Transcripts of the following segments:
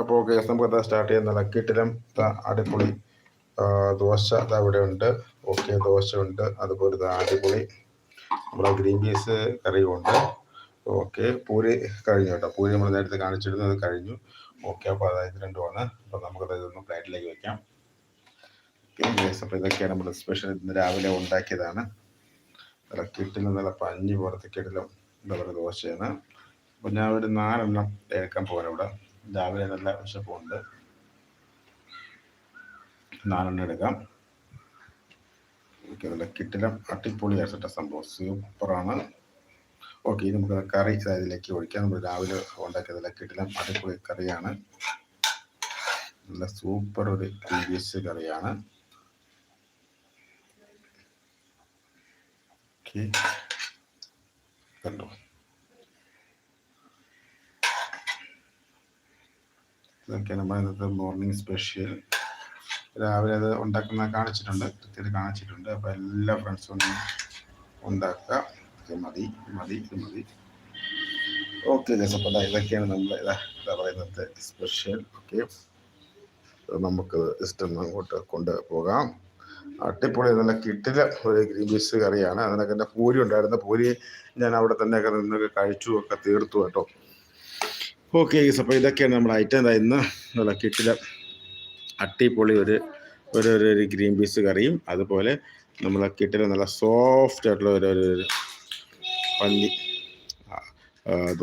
അപ്പോൾ ഓക്കെ നമുക്ക് സ്റ്റാർട്ട് ചെയ്യുന്നില്ല കിട്ടിലും അടിപൊളി ദോശ അത് അവിടെ ഉണ്ട്. ഓക്കെ ദോശ ഉണ്ട്. അതുപോലെ അടിപൊളി. നമ്മുടെ ഗ്രീൻ പീസ് കറിയും ഉണ്ട്. ഓക്കെ പൂരി കഴിഞ്ഞു കേട്ടോ. പൂരി നമ്മൾ നേരത്തെ കാണിച്ചിരുന്നു അത് കഴിഞ്ഞു. ഓക്കെ അപ്പോൾ അതായത് രണ്ടുമാണ് അപ്പോൾ നമുക്കത് ഇതൊന്ന് പ്ലേറ്റിലേക്ക് വെക്കാം. അപ്പോൾ ഇതൊക്കെയാണ് നമ്മൾ സ്പെഷ്യൽ ഇന്ന് രാവിലെ ഉണ്ടാക്കിയതാണ്. നല്ല കിട്ടിൽ നല്ല പഞ്ഞി പോലത്തെ കിട്ടിലും എന്താ പറയുക ദോശയാണ്. അപ്പോൾ ഞാൻ ഒരു നാലെണ്ണം എടുക്കാൻ പോകാൻ ഇവിടെ. രാവിലെ നല്ല വിശപ്പുണ്ട്. നാലെണ്ണം എടുക്കാം. ഓക്കെ നല്ല കിട്ടിലും അടിച്ചിട്ട സംഭവം. സൂപ്പറാണ്. ഓക്കെ ഇനി നമുക്ക് കറി ഇതിലേക്ക് ഒഴിക്കാം. നമ്മൾ രാവിലെ ഉണ്ടാക്കിയ നല്ല കിട്ടിലും അടിപൊളി കറിയാണ്. നല്ല സൂപ്പർ ഒരു ടേസ്റ്റ് കറിയാണ്. ഓക്കെ. കണ്ടോ? ഇതൊക്കെയാണ് നമ്മുടെ ഇന്നത്തെ മോർണിംഗ് സ്പെഷ്യൽ രാവിലെ അത് ഉണ്ടാക്കുന്ന കാണിച്ചിട്ടുണ്ട് കൃത്യമായിട്ട് കാണിച്ചിട്ടുണ്ട്. അപ്പോൾ എല്ലാ ഫ്രണ്ട്സും ഒന്ന് ഉണ്ടാക്കുക. മതി മതി ഇത് മതി. ഓക്കെ അപ്പോൾ ഇതൊക്കെയാണ് നമ്മൾ ഇതാ പറയുന്നത് സ്പെഷ്യൽ ഓക്കെ നമുക്ക് ഇഷ്ടം അങ്ങോട്ട് കൊണ്ട് പോകാം. നല്ല കിട്ടില ഒരു ഗ്രീൻ പീസ് കറിയാണ്. അതിനൊക്കെ എന്റെ പൂരി ഉണ്ടായിരുന്നു. പൂരി ഞാൻ അവിടെ തന്നെയൊക്കെ നിന്നൊക്കെ കഴിച്ചു ഒക്കെ തീർത്തു കേട്ടോ. ഓക്കെ അപ്പോൾ ഇതൊക്കെയാണ് നമ്മുടെ ഐറ്റം എന്താ ഇന്ന് നല്ല കിട്ടില അട്ടിപ്പൊളി ഒരു ഒരു ഒരു ഗ്രീൻ പീസ് കറിയും. അതുപോലെ നമ്മളെ കിട്ടിലെ നല്ല സോഫ്റ്റ് ആയിട്ടുള്ള ഒരു ഒരു പല്ലി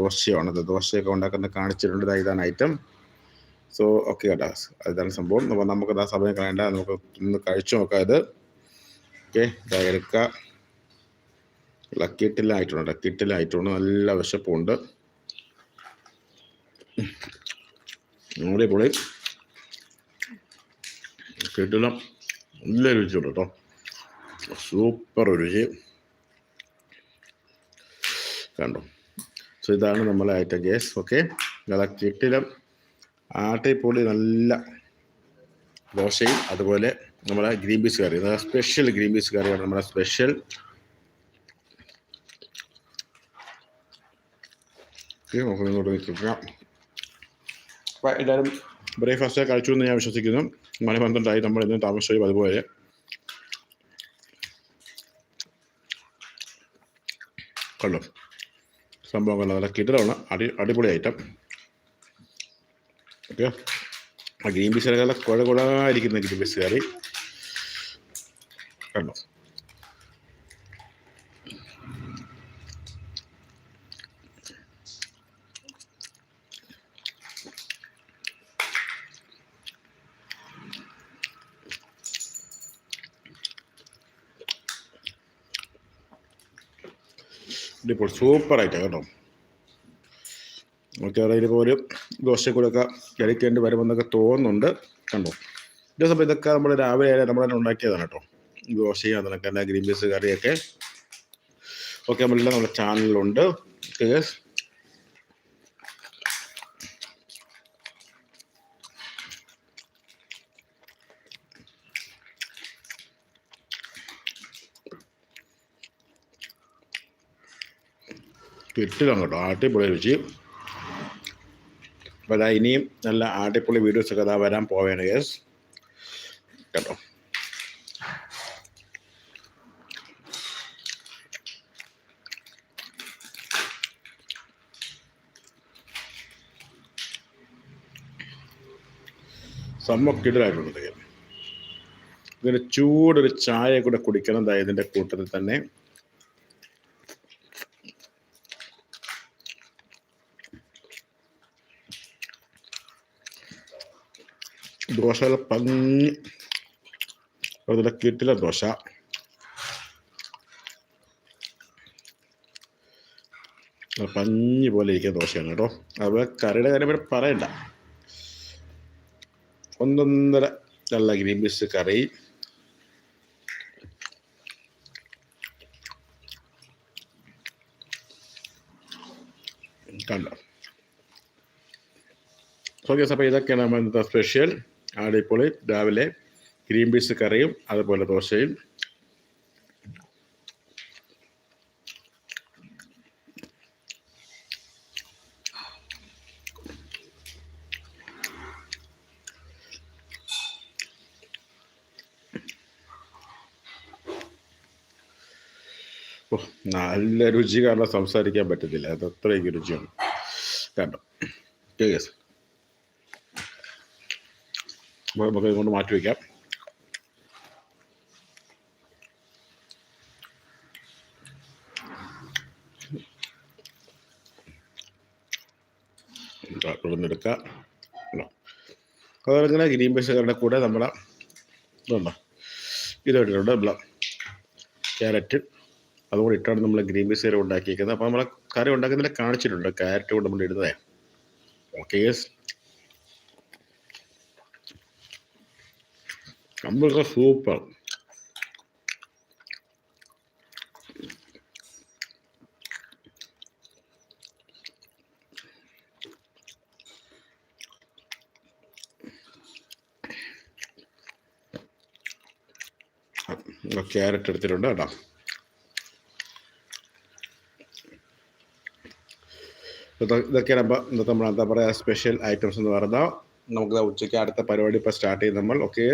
ദോശയാണ്. അത് ദോശയൊക്കെ ഉണ്ടാക്കുന്ന കാണിച്ചിട്ടുണ്ട്. ഇതാണ് ഐറ്റം സോ ഓക്കെ കേട്ടോ. ഇതാണ് സംഭവം. അപ്പോൾ നമുക്ക് ആ സമയം കളയണ്ട. നമുക്ക് ഒന്ന് കഴിച്ചു നോക്കാം ഇത്. ഓക്കെ ഇതാ എടുക്കുക കിട്ടിലായിട്ടുണ്ട് കിട്ടിലായിട്ടുണ്ട് നല്ല വിശപ്പുണ്ട്. അടിപൊളി കേട്ടില്ല. നല്ല രുചിയുണ്ട് കേട്ടോ. സൂപ്പർ രുചി. കണ്ടോ? സോ ഇതാണ് നമ്മളെ ഐറ്റം കേസ്. ഓക്കെ നല്ല കിട്ടില്ല ആട്ടിപ്പൊടി നല്ല ദോശയും അതുപോലെ നമ്മുടെ green peas curry. Special green peas കറിയാണ് നമ്മുടെ സ്പെഷ്യൽ ഓക്കെ നമുക്ക് ഇങ്ങോട്ട് നിൽക്കാം അപ്പോൾ എല്ലാവരും ബ്രേക്ക്ഫാസ്റ്റ് കഴിച്ചു എന്ന് ഞാൻ വിശ്വസിക്കുന്നു. മണി പന്ത്രണ്ടായി നമ്മൾ ഇന്ന് താമസിച്ചു അതുപോലെ കൊള്ളും. സംഭവം കൊള്ളാം. നല്ല കിടലാണ് അടി അടിപൊളി ഐറ്റം ഓക്കെ. ആ ഗ്രീൻ പീസ് നല്ല കുഴ കുഴായിരിക്കുന്ന ഗ്രീൻ പീസ് കറി കണ്ടോ? ഇതിപ്പോൾ സൂപ്പർ ഐറ്റം കേട്ടോ അതായത് ഇപ്പോൾ ഒരു ദോശ കൂടെ ഒക്കെ കഴിക്കേണ്ടി വരുമെന്നൊക്കെ തോന്നുന്നുണ്ട്. കണ്ടോ? ഇതേ സമയം ഇതൊക്കെ നമ്മൾ രാവിലെ നമ്മൾ തന്നെ ഉണ്ടാക്കിയതാണ് കേട്ടോ. ദോശയും അതിനൊക്കെ ഗ്രീൻ പീസ് കറിയൊക്കെ. ഓക്കെ നമ്മളെല്ലാം നമ്മുടെ ചാനലിലുണ്ട് ഓക്കെ കിട്ടില്ല കേട്ടോ. അടിപൊളി രുചി. അപ്പോൾ അതാ ഇനിയും നല്ല അടിപൊളി വീഡിയോസ് ഒക്കെ അതാ വരാൻ പോവുകയാണ് കേസ് കേട്ടോ. സമ്മക്കിടലായിട്ടുണ്ട് ഇതിന് ചൂടൊരു ചായ കൂടെ കുടിക്കണം അതായത് ഇതിന്റെ കൂട്ടത്തിൽ തന്നെ. ദോശ പഞ്ഞി. അതിലെ കിട്ടില്ല ദോശ. പഞ്ഞി പോലെ ഇരിക്കുന്ന ദോശയാണ് കേട്ടോ. അതുപോലെ കറിയുടെ കാര്യം ഇവിടെ പറയണ്ട. ഒന്നൊന്നര നല്ല ഗ്രീൻ പീസ് കറി. കണ്ടോ? ഓക്കെ അപ്പോൾ ഇതൊക്കെയാണ് നമ്മൾ ഇന്നത്തെ സ്പെഷ്യൽ. ആടിപ്പൊളി രാവിലെ ഗ്രീൻ പീസ് കറിയും അതുപോലെ ദോശയും. നല്ല രുചി കാരണം സംസാരിക്കാൻ പറ്റത്തില്ല. അത് അത്രയ്ക്ക് രുചിയാണ്. കണ്ടോ? യെസ് നമുക്ക് ഇതുകൊണ്ട് മാറ്റി വയ്ക്കാം ഇവിടുന്നെടുക്കുക അതുപോലെ ഗ്രീൻ പീസുകളുടെ കൂടെ നമ്മുടെ ഇതുണ്ടോ? ഇത് ഇട്ടിട്ടുണ്ട് നമ്മളെ ക്യാരറ്റ്. അതുകൂടി ഇട്ടാണ് നമ്മൾ ഗ്രീൻ പീസ് കറി ഉണ്ടാക്കിയിരിക്കുന്നത് അപ്പോൾ നമ്മൾ കറി ഉണ്ടാക്കുന്നതിൽ കാണിച്ചിട്ടുണ്ട്. ക്യാരറ്റ് കൊണ്ട് നമ്മൾ ഇടുന്നത്. ഓക്കെ നമ്മളൊക്കെ സൂപ്പർ ക്യാരറ്റ് എടുത്തിട്ടുണ്ട് കേട്ടോ. ഇതൊ- ഇതൊക്കെയാണ് അപ്പോൾ ഇന്നത്തെ നമ്മൾ എന്താ പറയുക സ്പെഷ്യൽ ഐറ്റംസ് എന്ന് പറഞ്ഞാൽ നമുക്ക് ഉച്ചയ്ക്ക് അടുത്ത പരിപാടി ഇപ്പോൾ സ്റ്റാർട്ട് ചെയ്യും നമ്മൾ. ഓക്കെ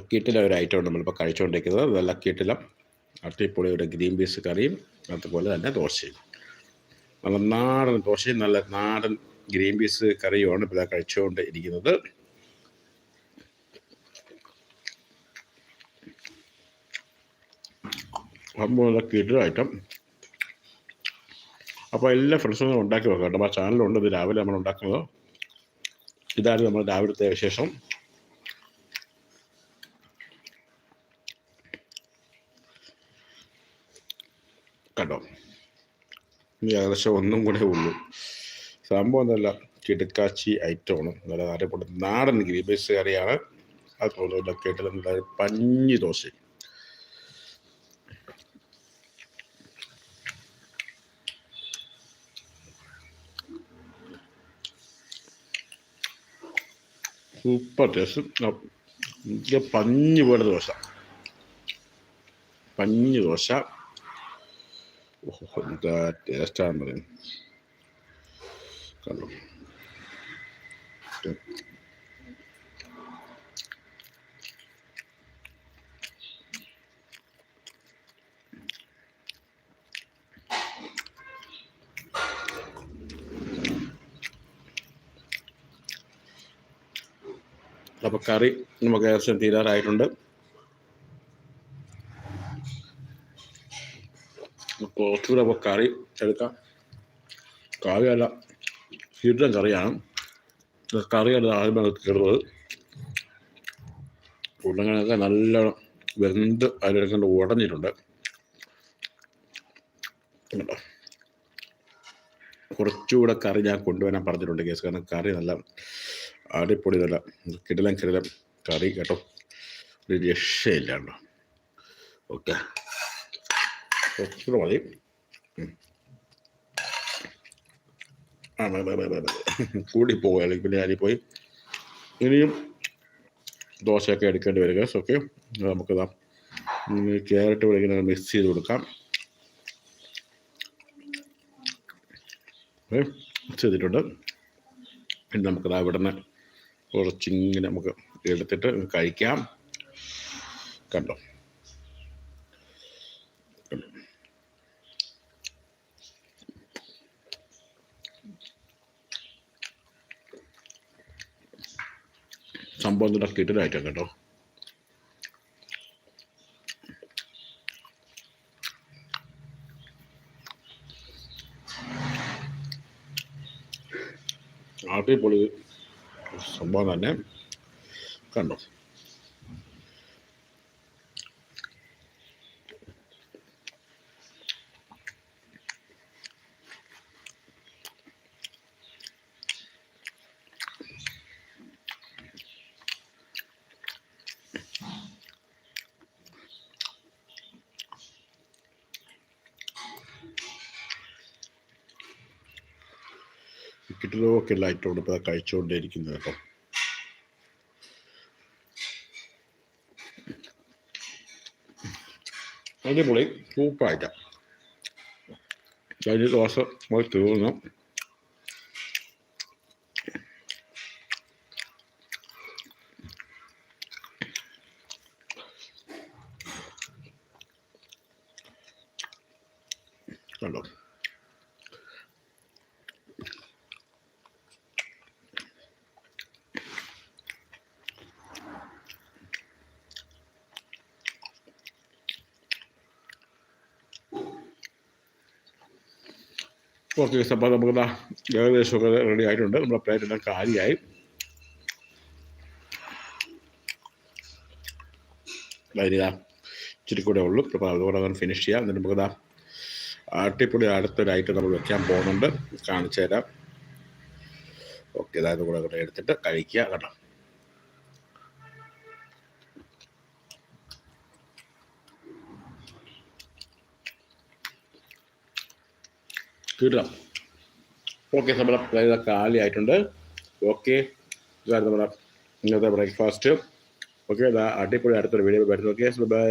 ലക്കിയിട്ടിലെ ഒരു ഐറ്റമാണ് നമ്മളിപ്പോൾ കഴിച്ചുകൊണ്ടിരിക്കുന്നത്. ലക്കിയിട്ടില അട്ടിപ്പൊളി ഒരു ഗ്രീൻ പീസ് കറിയും അതുപോലെ തന്നെ ദോശയും. നല്ല നാടൻ ദോശയും നല്ല നാടൻ ഗ്രീൻ പീസ് കറിയുമാണ് ഇപ്പോൾ കഴിച്ചുകൊണ്ട് ഇരിക്കുന്നത് കിട്ടും ഐറ്റം. അപ്പോൾ എല്ലാ ഫ്രണ്ട്സും ഉണ്ടാക്കി വെക്കാം കേട്ടോ. ആ ചാനലുണ്ട് ഇത് രാവിലെ നമ്മൾ ഉണ്ടാക്കുന്നത്. ഇതാണ് നമ്മൾ രാവിലത്തെ വിശേഷം. കണ്ടോ? ഇനി ഏകദേശം ഒന്നും കൂടെ ഉള്ളൂ. സംഭവം നല്ല കിടക്കാച്ചി ഐറ്റമാണ് നല്ല അറിയപ്പെട്ട നാടൻ ഗ്രീൻ പീസ് കറിയാണ്. അത് കേട്ടില്ല. നല്ല പഞ്ഞി ദോശ. Super taste. പഞ്ഞി പോലെ ദോശ. പഞ്ഞി ദോശ. എന്താ ടേസ്റ്റാണ് പറയുന്നത് കണ്ടോ അപ്പോൾ കറി നമുക്ക് ഏകദേശം തീരാറായിട്ടുണ്ട് കുറച്ചുകൂടെ അപ്പോൾ കറി എടുക്കാം. കാവ്യല്ല ചീട്ടൻ കറിയാണ്. കറിയല്ല ആദ്യമേ കയറുന്നത് ഉരുളങ്ങനൊക്കെ നല്ല വെന്ത് അതിലെടുക്കേണ്ട ഉടഞ്ഞിട്ടുണ്ട്. കുറച്ചുകൂടെ കറി ഞാൻ കൊണ്ടുവരാൻ പറഞ്ഞിട്ടുണ്ട് കേസ്. കാരണം കറി നല്ല അടിപൊളി നല്ല കിടലം കിടലം കറി കേട്ടോ. ഒരു രക്ഷയില്ല കേട്ടോ. ഓക്കെ. കുറച്ചുകൂടെ മതി. ആ മതി, മതി, മതി, മതി. കൂടി പോകുക അല്ലെങ്കിൽ പിന്നെ ഞാനിപ്പോയി പോയി. ഇനിയും ദോശയൊക്കെ എടുക്കേണ്ടി വരിക ഓക്കെ നമുക്ക് ക്യാരറ്റ് വിളിക്കുന്ന മിക്സ് ചെയ്ത് കൊടുക്കാം. മിക്സ് ചെയ്തിട്ടുണ്ട്. പിന്നെ നമുക്കത് അവിടുന്ന് കുറച്ചിങ്ങനെ നമുക്ക് എടുത്തിട്ട് കഴിക്കാം. കണ്ടോ. സംഭവം തന്നെ കിട്ടലായിട്ടാണ് കേട്ടോ അടിപൊളി സംഭവം തന്നെ. കണ്ടോ? കിട്ടിലൊക്കെ ലൈറ്റോട് ഇപ്പോൾ കഴിച്ചുകൊണ്ടേയിരിക്കുന്നത് കേട്ടോ. അടിപൊളി സൂപ്പറായിട്ടാണ് കഴിഞ്ഞ ദോശ പോയി തീർന്നു. കണ്ടോ? ഓക്കെ അപ്പോൾ നമുക്ക് ഏകദേശമൊക്കെ റെഡി ആയിട്ടുണ്ട്. നമ്മുടെ പ്ലേറ്റ് എല്ലാം കാര്യമായി വരിക ഇച്ചിരി കൂടെ ഉള്ളൂ. അപ്പോൾ അതുകൂടെ അങ്ങനെ ഫിനിഷ് ചെയ്യാം. എന്നിട്ട് നമുക്ക് ദാ അടിപൊളി അടുത്തൊരു ഐറ്റം നമ്മൾ വെക്കാൻ പോകുന്നുണ്ട്. കാണിച്ചു തരാം ഓക്കെ അതായത് കൂടെ കൂടെ എടുത്തിട്ട് കഴിക്കുക കേട്ടോ. കിട്ടാം ഓക്കെ നമ്മുടെ പ്ലേറ്റ് കാലി ആയിട്ടുണ്ട് ഓക്കെ ഇതാണ് നമ്മുടെ ഇന്നത്തെ ബ്രേക്ക്ഫാസ്റ്റ്. ഓക്കെ അടിപൊളി അടുത്തൊരു വീഡിയോ വരുന്നു. Okay bye.